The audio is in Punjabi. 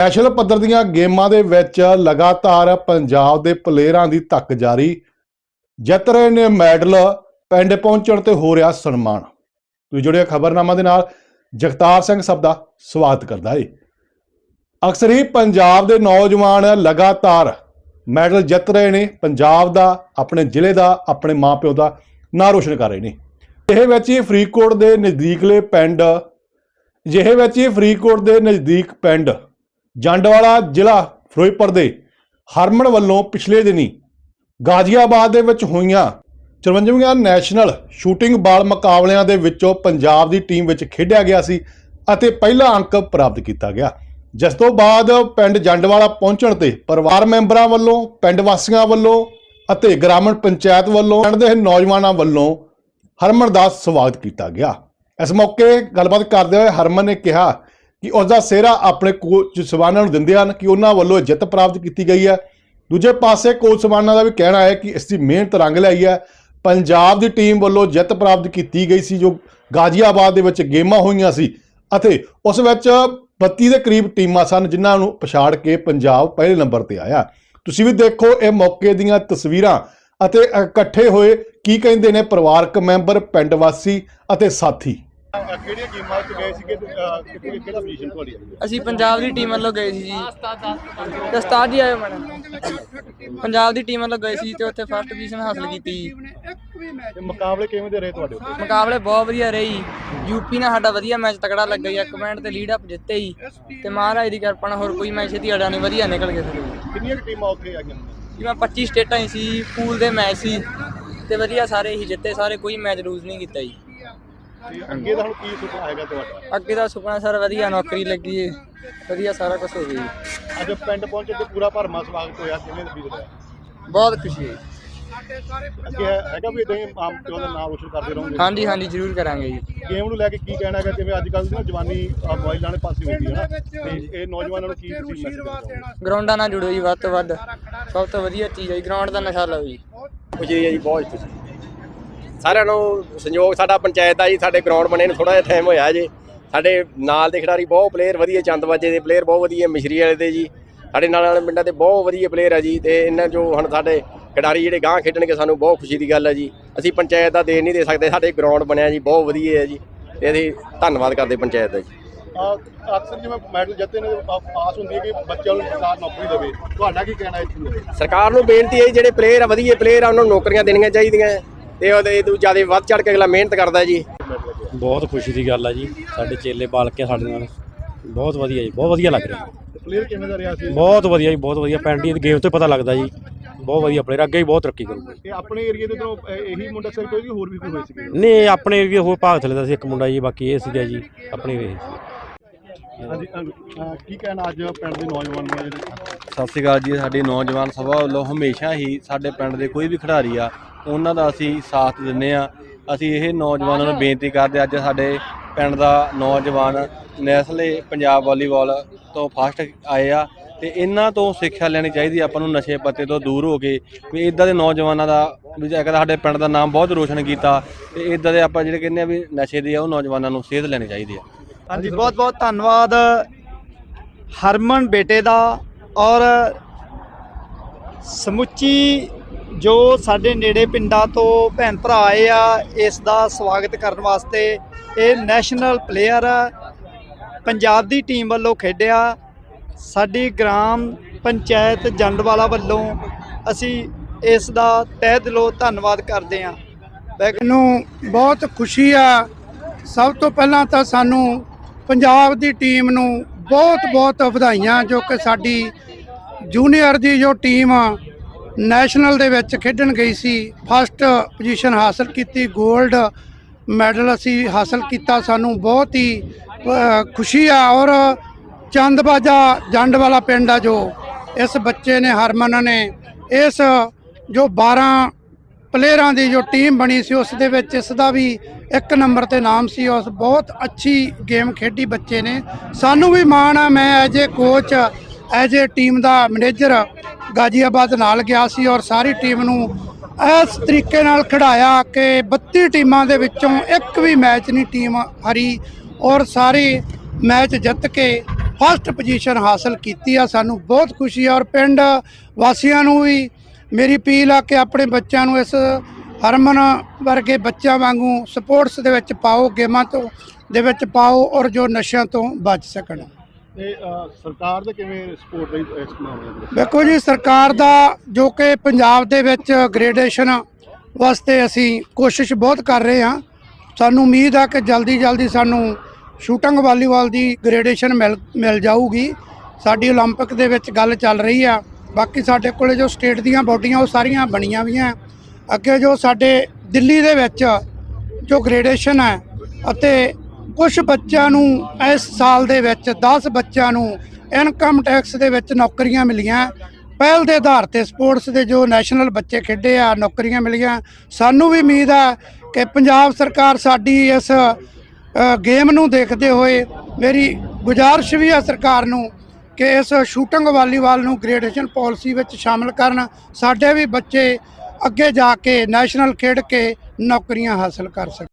ਨੈਸ਼ਨਲ ਪੱਧਰ ਦੀਆਂ ਗੇਮਾਂ ਦੇ ਵਿੱਚ ਲਗਾਤਾਰ ਪੰਜਾਬ ਦੇ ਪਲੇਅਰਾਂ ਦੀ ਧੱਕ ਜਾਰੀ। ਜਿੱਤ ਰਹੇ ਨੇ ਮੈਡਲ, ਪਿੰਡ ਪਹੁੰਚਣ ਤੇ ਹੋ ਰਿਹਾ ਸਨਮਾਨ। ਤੁਸੀਂ ਜੁੜਿਆ ਖਬਰਨਾਮਾ ਦੇ ਨਾਲ। ਜਗਤਾਰ ਸਿੰਘ ਸਭ ਦਾ ਸਵਾਗਤ ਕਰਦਾ ਏ। ਅਕਸਰ ਹੀ ਪੰਜਾਬ ਦੇ ਨੌਜਵਾਨ ਲਗਾਤਾਰ ਮੈਡਲ ਜਿੱਤ ਰਹੇ ਨੇ। ਪੰਜਾਬ ਦਾ, ਆਪਣੇ ਜ਼ਿਲ੍ਹੇ ਦਾ, ਆਪਣੇ ਮਾਪਿਓ ਦਾ ਨਾਂ ਰੋਸ਼ਨ ਕਰ ਰਹੇ ਨੇ। ਇਹ ਵਿੱਚ ਹੀ ਫਰੀਦਕੋਟ ਦੇ ਨਜ਼ਦੀਕਲੇ ਪਿੰਡ, ਜਿਹੇ ਵਿੱਚ ਹੀ ਫਰੀਦਕੋਟ ਦੇ ਨਜ਼ਦੀਕ ਪਿੰਡ ਜੰਡਵਾਲਾ ਜ਼ਿਲ੍ਹਾ ਫਿਰੋਜ਼ਪੁਰ ਦੇ ਹਰਮਨ ਵੱਲੋਂ ਪਿਛਲੇ ਦਿਨੀ ਗਾਜ਼ੀਆਬਾਦ ਦੇ ਵਿੱਚ ਹੋਈਆਂ 54ਵੀਆਂ ਨੈਸ਼ਨਲ ਸ਼ੂਟਿੰਗ ਬਾਲ ਮੁਕਾਬਲਿਆਂ ਦੇ ਵਿੱਚੋਂ ਪੰਜਾਬ ਦੀ ਟੀਮ ਵਿੱਚ ਖੇਡਿਆ ਗਿਆ ਸੀ ਅਤੇ ਪਹਿਲਾ ਅੰਕ ਪ੍ਰਾਪਤ ਕੀਤਾ ਗਿਆ। ਜਿਸ ਤੋਂ ਬਾਅਦ ਪਿੰਡ ਜੰਡਵਾਲਾ ਪਹੁੰਚਣ ਤੇ ਪਰਿਵਾਰ ਮੈਂਬਰਾਂ ਵੱਲੋਂ, ਪਿੰਡ ਵਾਸੀਆਂ ਵੱਲੋਂ ਅਤੇ ਗ੍ਰਾਮਣ ਪੰਚਾਇਤ ਵੱਲੋਂ ਪਿੰਡ ਦੇ ਨੌਜਵਾਨਾਂ ਵੱਲੋਂ ਹਰਮਨ ਦਾ ਸਵਾਗਤ ਕੀਤਾ ਗਿਆ। ਇਸ ਮੌਕੇ ਗੱਲਬਾਤ ਕਰਦੇ ਹੋਏ ਹਰਮਨ ਨੇ ਕਿਹਾ ਕਿ ਉਸ ਦਾ ਸਿਹਰਾ ਆਪਣੇ ਕੋਚ ਸਵਾਨਾਂ ਨੂੰ ਦਿੰਦੇ ਹਨ ਕਿ ਉਹਨਾਂ ਵੱਲੋਂ ਜਿੱਤ ਪ੍ਰਾਪਤ ਕੀਤੀ ਗਈ ਹੈ। ਦੂਜੇ ਪਾਸੇ ਕੋਚ ਸਵਾਨਾਂ ਦਾ ਵੀ ਕਹਿਣਾ ਹੈ ਕਿ ਇਸ ਦੀ ਮਿਹਨਤ ਰੰਗ ਲਿਆਈ ਹੈ। ਪੰਜਾਬ ਦੀ ਟੀਮ ਵੱਲੋਂ ਜਿੱਤ ਪ੍ਰਾਪਤ ਕੀਤੀ ਗਈ ਸੀ, ਜੋ ਗਾਜ਼ੀਆਬਾਦ ਦੇ ਵਿੱਚ ਗੇਮਾਂ ਹੋਈਆਂ ਸੀ ਅਤੇ ਉਸ ਵਿੱਚ 32 ਦੇ ਕਰੀਬ ਟੀਮਾਂ ਸਨ, ਜਿਨ੍ਹਾਂ ਨੂੰ ਪਛਾੜ ਕੇ ਪੰਜਾਬ ਪਹਿਲੇ ਨੰਬਰ ਤੇ ਆਇਆ। ਤੁਸੀਂ ਵੀ ਦੇਖੋ ਇਹ ਮੌਕੇ ਦੀਆਂ ਤਸਵੀਰਾਂ ਅਤੇ ਇਕੱਠੇ ਹੋਏ ਕੀ ਕਹਿੰਦੇ ਨੇ ਪਰਿਵਾਰਕ ਮੈਂਬਰ, ਪਿੰਡ ਵਾਸੀ ਅਤੇ ਸਾਥੀ। ਕਿਹੜੀਆਂ ਗੇਮਾਂ 'ਚ ਗਏ ਸੀਗੇ ਤੇ, ਅਹ, ਕਿੱਥੇ ਕਿਹੜਾ ਪੋਜੀਸ਼ਨ ਤੁਹਾਡੀ? ਹੈ ਅਸੀਂ ਪੰਜਾਬ ਦੀ ਟੀਮ ਵੱਲੋਂ ਗਏ ਸੀ ਜੀ। ਤੇ ਉਸਤਾਦ ਜੀ ਆਏ ਮੈਡਮ। ਪੰਜਾਬ ਦੀ ਟੀਮ ਵੱਲੋਂ ਗਏ ਸੀ ਤੇ ਉੱਥੇ ਫਸਟ ਪੋਜੀਸ਼ਨ ਹਾਸਲ ਕੀਤੀ ਜੀ। ਤੇ ਮੁਕਾਬਲੇ ਕਿਵੇਂ ਦੇ ਰਹੇ ਤੁਹਾਡੇ ਉੱਤੇ? ਮੁਕਾਬਲੇ ਬਹੁਤ ਵਧੀਆ ਰਹੇ ਜੀ। ਯੂਪੀ ਨਾਲ ਸਾਡਾ ਵਧੀਆ ਮੈਚ ਤਕੜਾ ਲੱਗਾ ਜੀ। ਇੱਕ ਮਿੰਟ ਤੇ ਲੀਡ ਅਪ ਜਿੱਤੇ ਜੀ। ਤੇ ਮਹਾਰਾਜ ਦੀ ਕਿਰਪਾ ਨਾਲ ਹੋਰ ਕੋਈ ਮੈਚ ਦੀ ਅੜਾ ਨਹੀਂ ਵਧੀਆ ਨਿਕਲ ਗਏ ਸਾਡੇ ਕਿੰਨੀਆਂ ਟੀਮਾਂ ਉੱਥੇ ਆਈਆਂ ਜੀ ਮੈਂ 25 ਸਟੇਟਾਂ ਹੀ ਸੀ ਪੂਲ ਦੇ ਮੈਚ ਸੀ। ਤੇ ਵਧੀਆ ਸਾਰੇ ਹੀ ਜਿੱਤੇ ਸਾਰੇ ਕੋਈ ਮੈਚ ਲੂਜ਼ ਨਹੀਂ ਕੀਤਾ ਜੀ। ਤੇ ਅੱਗੇ ਦਾ ਹੁਣ ਕੀ ਸੁਪਨਾ ਹੈਗਾ ਤੁਹਾਡਾ? ਅੱਗੇ ਦਾ ਸੁਪਨਾ ਸਰ ਵਧੀਆ ਨੌਕਰੀ ਲੱਗੀ ਏ ਵਧੀਆ ਸਾਰਾ ਕੁਝ ਹੋ ਗਿਆ ਜੀ। ਅੱਜ ਪਿੰਡ ਪਹੁੰਚੇ ਤੇ ਪੂਰਾ ਭਰਮਾ ਸਵਾਗਤ ਹੋਇਆ ਕਿਵੇਂ ਫੀਲ ਹੋਇਆ? ਬਹੁਤ ਖੁਸ਼ੀ ਹੈ ਅੱਗੇ ਹੈ- ਹੈਗਾ ਵੀ ਇਦਾਂ ਹੀ ਆਮ ਪਿਓ ਦਾ ਨਾਮ ਰੋਸ਼ਨ ਕਰਦੇ ਰਹੋਗੇ? ਹਾਂਜੀ ਹਾਂਜੀ ਜ਼ਰੂਰ ਕਰਾਂਗੇ ਜੀ। ਗੇਮ ਨੂੰ ਲੈ ਕੇ ਕੀ ਕਹਿਣਾ ਹੈਗਾ? ਜਿਵੇਂ ਅੱਜ ਕੱਲ੍ਹ ਦੀ ਨਾ ਜਵਾਨੀ ਅਹ, ਮੋਬਾਈਲਾਂ ਦੇ ਪਾਸੇ ਹੁੰਦੀ ਹੈ ਨਾ। ਤੇ ਇਹ ਨੌਜਵਾਨਾਂ ਨੂੰ ਕੀ ਤੁਸੀਂ ਮੈਸੇਜ ਦੇਣਾ ਚਾਹੋਗੇ? ਗਰਾਊਂਡਾਂ ਨਾਲ ਜੁੜੋ ਜੀ ਵੱਧ ਤੋਂ ਵੱਧ। ਸਭ ਤੋਂ ਵਧੀਆ ਚੀਜ਼ ਹੈ ਜੀ ਗਰਾਊਂਡ ਦਾ ਨਸ਼ਾ ਲਓ ਜੀ। ਖੁਸ਼ੀ ਹੈ ਜੀ ਬਹੁਤ ਖੁਸ਼ੀ। ਸਾਰਿਆਂ ਨੂੰ ਸੰਯੋਗ ਸਾਡਾ ਪੰਚਾਇਤ ਦਾ ਜੀ ਸਾਡੇ ਗਰਾਊਂਡ ਬਣੇ ਨੂੰ ਥੋੜਾ ਜਿਹਾ ਟਾਈਮ ਹੋਇਆ ਜੇ। ਸਾਡੇ ਨਾਲ ਦੇ ਖਿਡਾਰੀ ਬਹੁਤ ਪਲੇਅਰ ਵਧੀਆ ਚੰਦਵਾਜੇ ਦੇ ਪਲੇਅਰ ਬਹੁਤ ਵਧੀਆ ਮਿਸ਼ਰੀ ਵਾਲੇ ਦੇ ਜੀ। ਸਾਡੇ ਨਾਲ ਵਾਲੇ ਪਿੰਡਾਂ ਦੇ ਬਹੁਤ ਵਧੀਆ ਪਲੇਅਰ ਆ ਜੀ ਤੇ ਇਹਨਾਂ ਜੋ ਹੁਣ ਸਾਡੇ ਖਿਡਾਰੀ ਜਿਹੜੇ ਗਾਂ ਖੇਡਣਗੇ ਸਾਨੂੰ ਬਹੁਤ ਖੁਸ਼ੀ ਦੀ ਗੱਲ ਹੈ ਜੀ। ਅਸੀਂ ਪੰਚਾਇਤ ਦਾ ਦੇ ਨਹੀਂ ਦੇ ਸਕਦੇ ਸਾਡੇ ਗਰਾਊਂਡ ਬਣਿਆ ਜੀ ਬਹੁਤ ਵਧੀਆ ਹੈ ਜੀ। ਤੇ ਅਸੀਂ ਧੰਨਵਾਦ ਕਰਦੇ ਪੰਚਾਇਤ ਦਾ ਜੀ। ਅਕਸਰ ਜਿਵੇਂ ਮੈਡਲ ਜਿੱਤੇ ਨੇ ਪਾਸ ਹੁੰਦੀ ਹੈ ਕਿ ਬੱਚਿਆਂ ਨੂੰ ਸਰਕਾਰ ਨੌਕਰੀ ਦੇਵੇ। ਤੁਹਾਡਾ ਕੀ ਕਹਿਣਾ ਇਸ ਸਰਕਾਰ ਨੂੰ ਬੇਨਤੀ ਹੈ ਜਿਹੜੇ ਪਲੇਅਰ ਆ ਵਧੀਆ ਪਲੇਅਰ ਆ ਉਹਨਾਂ ਨੂੰ ਨੌਕਰੀਆਂ ਦੇਣੀਆਂ ਚਾਹੀਦੀਆਂ ਤੇ ਉਹਦੇ ਤੋਂ ਜ਼ਿਆਦਾ ਵੱਧ ਚੜ ਕੇ ਅਗਲਾ ਮਿਹਨਤ ਕਰਦਾ ਜੀ। ਬਹੁਤ ਖੁਸ਼ੀ ਦੀ ਗੱਲ ਆ ਜੀ। ਸਾਡੇ ਚੇਲੇ ਬਾਲ ਕੇ ਸਾਡੇ ਨਾਲ। ਬਹੁਤ ਵਧੀਆ ਜੀ ਬਹੁਤ ਵਧੀਆ ਲੱਗ ਰਿਹਾ। ਪਲੇਅਰ ਕਿਵੇਂ ਦਾ ਰਿਹਾ ਸੀ? ਬਹੁਤ ਵਧੀਆ ਜੀ ਬਹੁਤ ਵਧੀਆ। ਪੈਂਡੀ ਦੀ ਗੇਮ ਤੋਂ ਪਤਾ ਲੱਗਦਾ ਜੀ। ਬਹੁਤ ਵਧੀਆ ਪਲੇਅਰ ਅੱਗੇ ਹੀ ਬਹੁਤ ਤਰੱਕੀ ਕਰੂਗਾ। ਇਹ ਆਪਣੇ ਏਰੀਆ ਦੇ ਤੋਂ ਇਹੀ ਮੁੰਡਾ ਸਿਰ ਕੋਈ ਵੀ ਹੋਰ ਵੀ ਕੋਈ ਹੋਏ ਸੀਗੇ? ਨਹੀਂ ਆਪਣੇ ਏਰੀਆ ਹੋਰ ਭਾਗ ਥਲੇ ਦਾ ਸੀ ਇੱਕ ਮੁੰਡਾ ਜੀ ਬਾਕੀ ਇਹ ਸੀਗਾ ਜੀ ਆਪਣੇ ਏਰੀਆ ਹਾਂਜੀ ਕੀ ਕਹਿਣਾ ਅੱਜ ਪਿੰਡ ਦੇ ਨੌਜਵਾਨ ਨੂੰ ਸਤਿ ਸ਼੍ਰੀ ਅਕਾਲ ਜੀ ਸਾਡੀ ਨੌਜਵਾਨ ਸਭਾ ਵੱਲੋਂ ਹਮੇਸ਼ਾ ਹੀ ਸਾਡੇ ਪਿੰਡ ਦੇ ਕੋਈ ਵੀ ਖਿਡਾਰੀ ਆ ਉਹਨਾਂ ਦਾ ਅਸੀਂ ਸਾਥ ਦਿੰਨੇ ਆ ਅਸੀਂ ਇਹ ਨੌਜਵਾਨਾਂ ਨੂੰ ਬੇਨਤੀ ਕਰਦੇ ਅੱਜ ਸਾਡੇ ਪਿੰਡ ਦਾ ਨੌਜਵਾਨ ਨੈਸਲੇ ਪੰਜਾਬ ਵਾਲੀਬਾਲ ਤੋਂ ਫਸਟ ਆਏ ਆ ਤੇ ਇਹਨਾਂ ਤੋਂ ਸਿੱਖਿਆ ਲੈਣੀ ਚਾਹੀਦੀ ਆਪਾਂ ਨੂੰ ਨਸ਼ੇ ਪੱਤੇ ਤੋਂ ਦੂਰ ਹੋ ਕੇ ਵੀ ਇਦਾਂ ਦੇ ਨੌਜਵਾਨਾਂ ਦਾ ਵੀ ਜੇ ਸਾਡੇ ਪਿੰਡ ਦਾ ਨਾਮ ਬਹੁਤ ਰੋਸ਼ਨ ਕੀਤਾ, ਤੇ ਇਦਾਂ ਦੇ ਆਪਾਂ ਜਿਹੜੇ ਕਹਿੰਦੇ ਆ ਵੀ ਨਸ਼ੇ ਦੀ ਆ, ਉਹ ਨੌਜਵਾਨਾਂ ਨੂੰ ਸੇਧ ਲੈਣੀ ਚਾਹੀਦੀ ਆ। ਹਾਂਜੀ, ਬਹੁਤ ਬਹੁਤ ਧੰਨਵਾਦ ਹਰਮਨ ਬੇਟੇ ਦਾ ਔਰ ਸਮੁੱਚੀ ਜੋ ਸਾਡੇ ਨੇੜੇ ਪਿੰਡਾਂ ਤੋਂ ਭੈਣ ਭਰਾ ਆਏ ਆ, ਇਸ ਦਾ ਸਵਾਗਤ ਕਰਨ ਵਾਸਤੇ ਇਹ ਨੈਸ਼ਨਲ ਪਲੇਅਰ ਪੰਜਾਬ ਦੀ ਟੀਮ ਵੱਲੋਂ ਖੇਡਿਆ। ਸਾਡੀ ਗ੍ਰਾਮ ਪੰਚਾਇਤ ਜੰਡਵਾਲਾ ਵੱਲੋਂ ਅਸੀਂ ਇਸ ਦਾ ਤਹਿ ਦਿਲੋਂ ਧੰਨਵਾਦ ਕਰਦੇ ਹਾਂ। ਮੈਨੂੰ ਬਹੁਤ ਖੁਸ਼ੀ ਆ। ਸਭ ਤੋਂ ਪਹਿਲਾਂ ਤਾਂ ਸਾਨੂੰ ਪੰਜਾਬ ਦੀ ਟੀਮ ਨੂੰ ਬਹੁਤ-ਬਹੁਤ ਵਧਾਈਆਂ, ਜੋ ਕਿ ਸਾਡੀ ਜੂਨੀਅਰ ਦੀ ਜੋ ਟੀਮ ਆ ਨੈਸ਼ਨਲ ਦੇ ਵਿੱਚ ਖੇਡਣ ਗਈ ਸੀ ਫਸਟ ਪੋਜੀਸ਼ਨ ਹਾਸਲ ਕੀਤੀ 골ਡ ਮੈਡਲ ਅਸੀਂ ਹਾਸਲ ਕੀਤਾ। ਸਾਨੂੰ ਬਹੁਤ ਹੀ ਖੁਸ਼ੀ ਆ ਔਰ ਚੰਦਬਾਜਾ ਜੰਡ ਵਾਲਾ ਪਿੰਡ ਆ ਜੋ, ਇਸ ਬੱਚੇ ਨੇ, ਹਰਮਨ ਨੇ, ਇਸ ਜੋ 12 ਪਲੇਅਰਾਂ ਦੀ ਜੋ ਟੀਮ ਬਣੀ ਸੀ, ਉਸ ਦੇ ਵਿੱਚ ਇਸ ਦਾ ਵੀ ਇੱਕ ਨੰਬਰ ਤੇ ਨਾਮ ਸੀ। ਉਸ ਬਹੁਤ ਅੱਛੀ ਗੇਮ ਖੇਡੀ ਬੱਚੇ ਨੇ। ਸਾਨੂੰ ਵੀ ਮਾਣ ਆ, ਮੈਂ as a coach as a team the manager Ghaziabad ਨਾਲ ਗਿਆ ਸੀ ਔਰ ਸਾਰੀ ਟੀਮ ਨੂੰ ਇਸ ਤਰੀਕੇ ਨਾਲ ਖਿਡਾਇਆ ਕਿ 32 ਟੀਮਾਂ ਦੇ ਵਿੱਚੋਂ ਇੱਕ ਵੀ ਮੈਚ ਨਹੀਂ ਟੀਮ ਹਾਰੀ ਔਰ ਸਾਰੇ ਮੈਚ ਜਿੱਤ ਕੇ ਫਸਟ ਪੋਜੀਸ਼ਨ ਹਾਸਲ ਕੀਤੀ ਆ। ਸਾਨੂੰ ਬਹੁਤ ਖੁਸ਼ੀ ਆ ਔਰ ਪਿੰਡ ਵਾਸੀਆਂ ਨੂੰ ਵੀ ਮੇਰੀ ਅਪੀਲ ਆ ਕਿ ਆਪਣੇ ਬੱਚਿਆਂ ਨੂੰ ਇਸ ਹਰਮਨ ਵਰਗੇ ਬੱਚਿਆਂ ਵਾਂਗੂ ਸਪੋਰਟਸ ਦੇ ਵਿੱਚ ਪਾਓ, ਗੇਮਾਂ ਤੋਂ ਦੇ ਵਿੱਚ ਪਾਓ ਔਰ ਜੋ ਨਸ਼ਿਆਂ ਤੋਂ ਬਚ ਸਕਣ। ਤੇ ਅ, ਸਰਕਾਰ ਦੇ ਕਿਵੇਂ ਸਪੋਰਟ ਰਹੀ ਇਸ ਮਾਮਲੇ ਦੇ ਵਿੱਚ ਦੇਖੋ ਜੀ ਸਰਕਾਰ ਦਾ ਜੋ ਕਿ ਪੰਜਾਬ ਦੇ ਵਿੱਚ ਗ੍ਰੇਡੇਸ਼ਨ ਵਾਸਤੇ ਅਸੀਂ ਕੋਸ਼ਿਸ਼ ਬਹੁਤ ਕਰ ਰਹੇ ਹਾਂ ਸਾਨੂੰ ਉਮੀਦ ਆ ਕਿ ਜਲਦੀ ਜਲਦੀ ਸਾਨੂੰ ਸ਼ੂਟਿੰਗ ਵਾਲੀਬਾਲ ਦੀ ਗ੍ਰੇਡੇਸ਼ਨ ਮਿਲ ਮਿਲ ਜਾਊਗੀ ਸਾਡੀ 올림픽 ਦੇ ਵਿੱਚ ਗੱਲ ਚੱਲ ਰਹੀ ਆ ਬਾਕੀ ਸਾਡੇ ਕੋਲੇ ਜੋ ਸਟੇਟ ਦੀਆਂ ਬੋਡੀਆਂ ਉਹ ਸਾਰੀਆਂ ਬਣੀਆਂ ਵੀਆਂ ਅੱਗੇ ਜੋ ਸਾਡੇ ਦਿੱਲੀ ਦੇ ਵਿੱਚ ਜੋ ਗ੍ਰੇਡੇਸ਼ਨ ਹੈ ਅਤੇ ਕੁਝ ਬੱਚਿਆਂ ਨੂੰ ਇਸ ਸਾਲ ਦੇ ਵਿੱਚ 10 ਬੱਚਿਆਂ ਨੂੰ ਇਨਕਮ ਟੈਕਸ ਦੇ ਵਿੱਚ ਨੌਕਰੀਆਂ ਮਿਲੀਆਂ। ਪਹਿਲ ਦੇ ਆਧਾਰ ਤੇ ਸਪੋਰਟਸ ਦੇ ਜੋ ਨੈਸ਼ਨਲ ਬੱਚੇ ਖੇਡੇ ਆ, ਨੌਕਰੀਆਂ ਮਿਲੀਆਂ। ਸਾਨੂੰ ਵੀ ਉਮੀਦ ਆ ਕਿ ਪੰਜਾਬ ਸਰਕਾਰ ਸਾਡੀ ਇਸ ਗੇਮ ਨੂੰ ਦੇਖਦੇ ਹੋਏ ਮੇਰੀ ਗੁਜ਼ਾਰਿਸ਼ ਵੀ ਆ ਸਰਕਾਰ ਨੂੰ ਕਿ ਇਸ ਸ਼ੂਟਿੰਗ ਵਾਲੀਬਾਲ ਨੂੰ ਗ੍ਰੇਡੇਸ਼ਨ ਪਾਲਿਸੀ ਵਿੱਚ ਸ਼ਾਮਲ ਕਰਨ। ਸਾਡੇ ਵੀ ਬੱਚੇ ਅੱਗੇ ਜਾ ਕੇ ਨੈਸ਼ਨਲ ਖੇਡ ਕੇ ਨੌਕਰੀਆਂ ਹਾਸਲ ਕਰ ਸਕਣ।